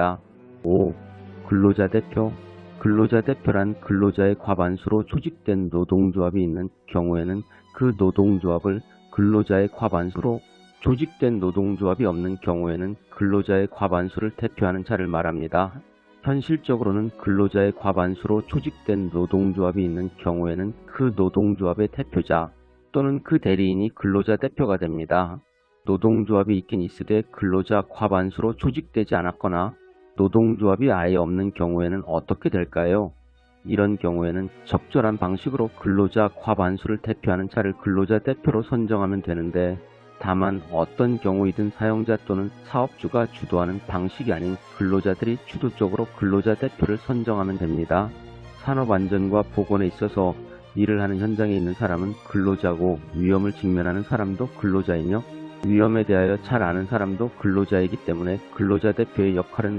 말합니다. 5. 근로자 대표 근로자 대표란 근로자의 과반수로 조직된 노동조합이 있는 경우에는 그 노동조합을 근로자의 과반수로 조직된 노동조합이 없는 경우에는 근로자의 과반수를 대표하는 자를 말합니다. 현실적으로는 근로자의 과반수로 조직된 노동조합이 있는 경우에는 그 노동조합의 대표자 또는 그 대리인이 근로자 대표가 됩니다. 노동조합이 있긴 있으되 근로자 과반수로 조직되지 않았거나 노동조합이 아예 없는 경우에는 어떻게 될까요? 이런 경우에는 적절한 방식으로 근로자 과반수를 대표하는 자를 근로자 대표로 선정하면 되는데 다만 어떤 경우이든 사용자 또는 사업주가 주도하는 방식이 아닌 근로자들이 주도적으로 근로자 대표를 선정하면 됩니다. 산업안전과 보건에 있어서 일을 하는 현장에 있는 사람은 근로자고 위험을 직면하는 사람도 근로자이며 위험에 대하여 잘 아는 사람도 근로자이기 때문에 근로자 대표의 역할은